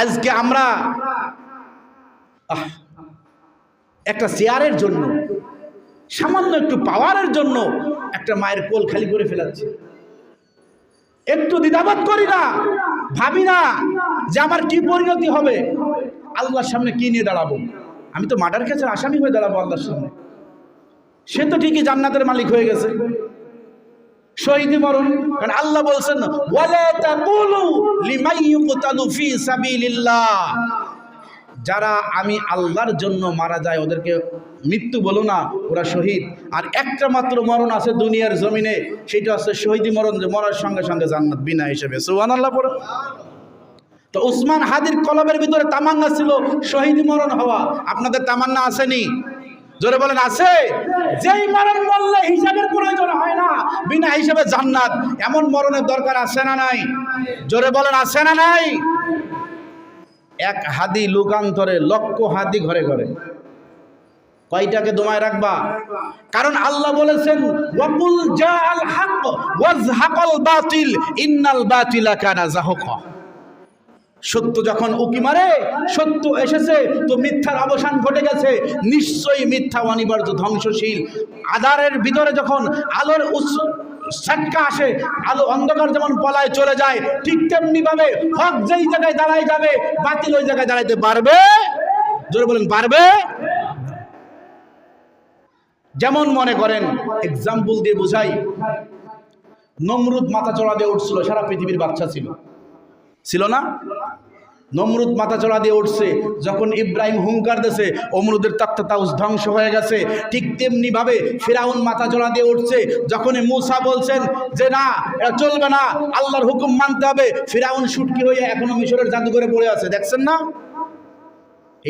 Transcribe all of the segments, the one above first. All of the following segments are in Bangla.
আজকে আমরা একটা চেয়ারের জন্য, সামান্য একটু পাওয়ারের জন্য একটা মায়ের কোল খালি করে ফেলাচ্ছি। একটু দ্বিধাবোধ করি না, ভাবি না যে আমার কি পরিণতি হবে। আল্লাহর সামনে কি নিয়ে দাঁড়াবো? আমি তো মার্ডার কেসের আসামি হয়ে দাঁড়াবো আল্লাহর সামনে। সে তো ঠিকই জান্নাতের মালিক হয়ে গেছে। শহীদ মরণ। কারণ আল্লাহ বলছেন যারা আমি আল্লাহর জন্য মারা যায়, ওদেরকে মৃত্যু বলো না, ওরা শহীদ। আর একটা মাত্র মরণ আছে দুনিয়ার জমিনে, সেটা হচ্ছে শহীদ মরণ, যে মরার সঙ্গে সঙ্গে জান্নাত, বিনা হিসেবে। সুহান আল্লাহ পড়ে। তো উসমান হাদির কলবের ভিতরে তামান্না ছিল, শহীদ মরণ হওয়া। আপনাদের তামান্না আসেনি? জোরে বলেন, আছে? যেই মরণ মরলে হিসাবের প্রয়োজন হয় না, বিনা হিসাবে জান্নাত। এমন মরণের দরকার আছে না নাই? জোরে বলেন, আছে না নাই? এক হাদি লোকান্তরে লক্ষ হাদি ঘরে ঘরে। কয়টাকে দমায় রাখবা? কারণ আল্লাহ বলেছেন, ওয়াকুল জাআল হক, ওয়াজহাকাল বাতিল, ইন্নাল বাতিলা কানা জাহুকা। সত্য যখন উকি মারে, সত্য এসেছে, তো মিথ্যার অবসান ঘটে গেছে। নিশ্চয়ই মিথ্যা অনিবার্য ধ্বংসশীল। আধারের ভিতরে যখন আলোর উৎস সাটকা আসে, আলো অন্ধকার যেমন পলায় চলে যায়, ঠিক তেমনি ভাবে হক যেই জায়গায় দাঁড়ায় যাবে, বাতিল ওই জায়গায় দাঁড়াইতে পারবে? জোরে বলেন, পারবে? যেমন মনে করেন এক্সাম্পল দিয়ে বোঝাই। নমরুদ মাথা চড়া দিয়ে উঠছিল, সারা পৃথিবীর বাচ্চা ছিল। ছিল না? নমরুদ মাথা চড়া দিয়ে উঠছে। যখন ইব্রাহিম হুঙ্কার দেছে অমরুদের তাত্তা তাউস ধ্বংস হয়ে গেছে। ঠিক তেমনিভাবে ফেরাউন মাথা চড়া দিয়ে উঠছে। যখন মুসা বলছেন যে, না চলবে না, আল্লাহর হুকুম মানতে হবে। ফেরাউন সুটকি হয়ে এখনও মিশরের জাদুঘরে পড়ে আছে। দেখছেন না?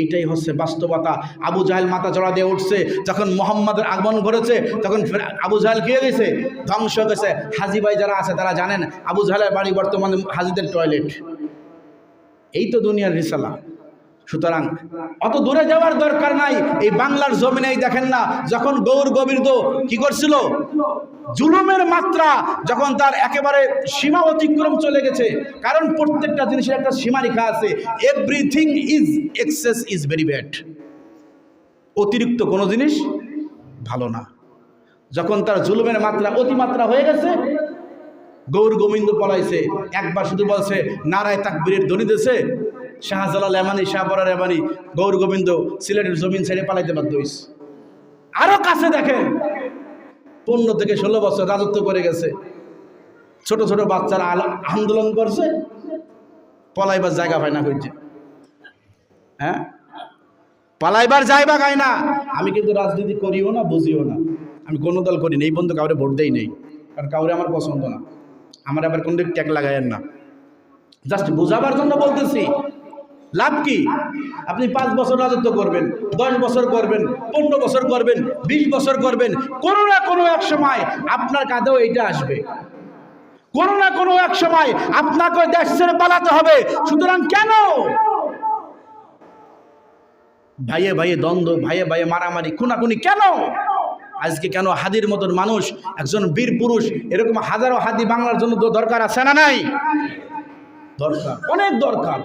এইটাই হচ্ছে বাস্তবতা। আবু জাহেল মাথা চড়া দিয়ে উঠছে। যখন মোহাম্মদের আগমন করেছে তখন আবু জাহেল খেয়ে গেছে? ধ্বংস গেছে। হাজি ভাই যারা আছে, তারা জানেন, আবু জাহেলের বাড়ি বর্তমানে হাজিদের টয়লেট। এই তো দুনিয়ার রিসালা। সুতরাং অত দূরে যাওয়ার দরকার নাই। এই বাংলার জমিনেই দেখেন না, যখন গৌর গোবিন্দ কি করছিল? জুলুমের মাত্রা যখন তার একেবারে সীমা অতিক্রম চলে গেছে, কারণ প্রত্যেকটা জিনিসের একটা সীমারেখা আছে। Everything is excess is very bad অতিরিক্ত কোনো জিনিস ভালো না। যখন তার জুলুমের মাত্রা, অতিমাত্রা হয়ে গেছে গৌর গোবিন্দ পলাইছে। একবার শুধু বলছে, নারায় তাকবীরের ধ্বনি দিয়েছে। শাহজালাল এমানি, শাহবরার এমানি, গৌর গোবিন্দ সিলেটের জমিন ছেড়ে পালাইতে বাধ্য হইছে। আরও কাছে দেখেন, পনেরো থেকে ষোলো বছর রাজত্ব করে গেছে। ছোট ছোট বাচ্চারা আন্দোলন করছে, পলাইবার জায়গা পায় না কইছে। হ্যাঁ? পালাইবার জায়গা গায় না। আমি কিন্তু রাজনীতি করিও না, বুঝিও না। আমি কোনো দল করি না, এই বন্ধু কাউরে ভোট দেই নেই। কারণ কাউরে আমার পছন্দ না। আমার আবার কোন দিক ট্যাগ লাগায়েন না। জাস্ট বোঝাবার জন্য বলতেছি, লাভ কি? আপনি পাঁচ বছর রাজত্ব করবেন, দশ বছর করবেন, পনেরো বছর করবেন, বিশ বছর করবেন, কোনো না কোনো এক সময় আপনার কাঁধেও এইটা আসবে। কোনো না কোনো এক সময় আপনাকে দেশ ছেড়ে পালাতে হবে। সুতরাং কেন? ভাইয়ে ভাইয়ে দ্বন্দ্ব, ভাইয়ে ভাইয়ে মারামারি, খুনাখুনি কেন? আজকে কেন হাদির মতন মানুষ, একজন বীর পুরুষ, এরকম হাজারো হাদি বাংলার জন্য তো দরকার আছে না নাই? দরকার, অনেক দরকার।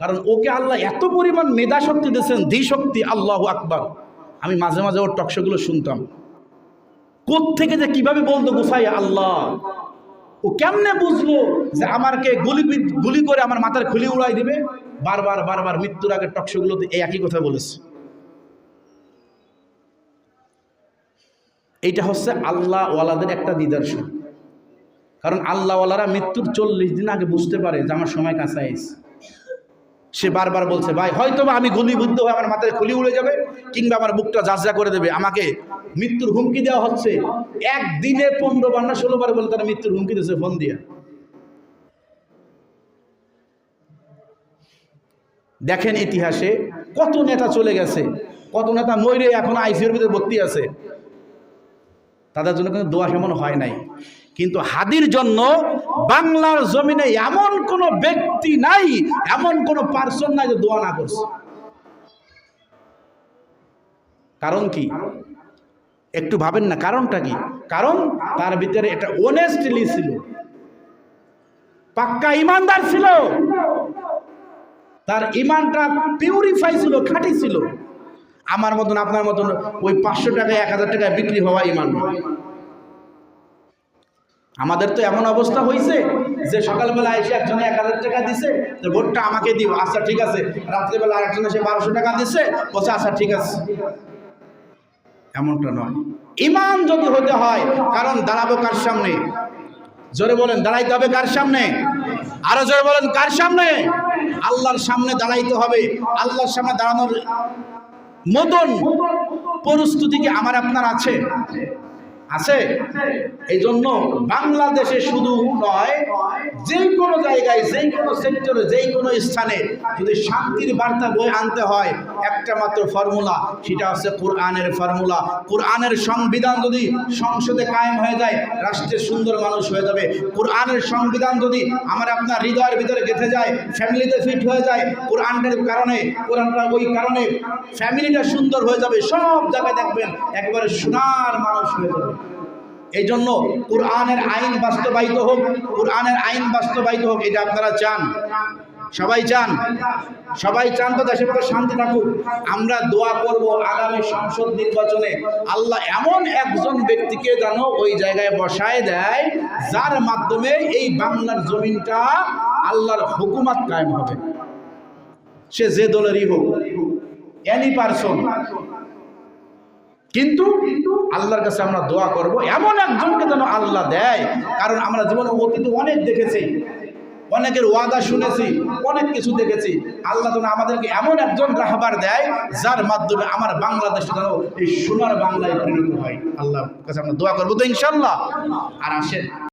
কারণ ওকে আল্লাহ এত পরিমাণ মেধা শক্তি দিয়েছেন ধী শক্তি আল্লাহ আকবার। আমি মাঝে মাঝে ওর টকশোগুলো শুনতাম। থেকে যে কীভাবে বলতো গুসাই আল্লাহ, ও কেমনে বুঝলো যে আমাকে গুলি গুলি করে আমার মাথার খুলি উড়াই দিবে? বারবার বারবার মৃত্যুর আগে টকশোগুলোতে এই একই কথা বলেছে। এইটা হচ্ছে আল্লাহ ওয়ালাদের একটা নিদর্শন। কারণ আল্লাহওয়ালারা মৃত্যুর চল্লিশ দিন আগে বুঝতে পারে যে আমার সময় কাছাইছে সে বারবার বলছে, ভাই হয়তো বা আমি গুলিবুদ্ধ হয়ে আমার মাথায় খুলি উড়ে যাবে কিংবা আমার বুকটা যাজা করে দেবে। আমাকে মৃত্যুর হুমকি দেওয়া হচ্ছে। একদিনে পনেরো বার না ষোলো বার বলে তারা মৃত্যুর হুমকি দিয়েছে, ফোন দিয়ে। দেখেন ইতিহাসে কত নেতা চলে গেছে, কত নেতা ময়ূরে এখন আইসিউর ভিতরে ভর্তি আছে। তাদের জন্য কিন্তু দোয়া সেমন হয় নাই। কিন্তু হাদির জন্য বাংলার জমিনে এমন কোনো ব্যক্তি নাই, এমন কোনো পার্সন নাই যে দোয়া না করছে। কারণ কি? একটু ভাবেন না, কারণটা কি? কারণ তার ভিতরে এটা অনেস্টলি ছিল। পাক্কা ইমানদার ছিল। তার ইমানটা পিউরিফাই ছিল, খাঁটি ছিল। আমার মতন, আপনার মতন ওই পাঁচশো টাকায়, এক হাজার টাকায় বিক্রি হওয়া ইমান। আমাদের তো এমন অবস্থা হয়েছে যে সকালবেলা এসে একজনে এক হাজার টাকা দিছে যে ভোটটা আমাকে দিও। আচ্ছা ঠিক আছে। রাত্রিবেলা আরেকজন এসে বারোশো টাকা দিছে, বলছে আচ্ছা ঠিক আছে। এমনটা নয়। ইমান যদি হতে হয়, কারণ দাঁড়াবো কার সামনে? জোরে বলেন, দাঁড়াইতে হবে কার সামনে? আরও জোরে বলেন, কার সামনে? আল্লাহর সামনে দাঁড়াইতে হবে। আল্লাহর সামনে দাঁড়ানোর মতন প্রস্তুতি কি আমার আপনার আছে। আছে? এই জন্য বাংলাদেশে শুধু নয়, যে কোনো জায়গায়, যে কোনো সেক্টরে, যে কোনো স্থানে যদি শান্তির বার্তা বই আনতে হয় একটা মাত্র ফর্মুলা, সেটা হচ্ছে কোরআনের ফর্মুলা। কোরআনের সংবিধান যদি সংসদে কায়েম হয়ে যায়, রাষ্ট্রের সুন্দর মানুষ হয়ে যাবে। কোরআনের সংবিধান যদি আমার আপনার হৃদয়ের ভিতরে গেঁথে যায়, ফ্যামিলিতে ফিট হয়ে যায়, কোরআনের কারণে, কোরআনটা ওই কারণে ফ্যামিলিটা সুন্দর হয়ে যাবে, সব জায়গায় দেখবেন একবারে সোনার মানুষ হয়ে যাবে। এই জন্য কোরআনের আইন বাস্তবায়িত হোক, কোরআনের আইন বাস্তবায়িত হোক, এটা আপনারা চান। সবাই চান? সবাই চান তো দেশের মধ্যে শান্তি থাকুক। আমরা দোয়া করব আগামী সংসদ নির্বাচনে। আল্লাহ এমন একজন ব্যক্তিকে যেন ওই জায়গায় বসায় দেয়, যার মাধ্যমে এই বাংলার জমিনটা আল্লাহর হুকুমাত কায়েম হবে। সে যে দলেরই হোক এনি পারসন কিন্তু আল্লাহর কাছে আমরা দোয়া করব, এমন একজনকে যেন আল্লাহ দেয়। কারণ আমরা জীবনে অতীতে অনেক দেখেছি। অনেকের ওয়াদা শুনেছি, অনেক কিছু দেখেছি। আল্লাহ যেন আমাদেরকে এমন একজন রাহবার দেয়, যার মাধ্যমে আমার বাংলাদেশ যেন এই সোনার বাংলায় পরিণত হয়। আল্লাহ কাছে আমরা দোয়া করব তো ইনশাল্লাহ। আর আসেন।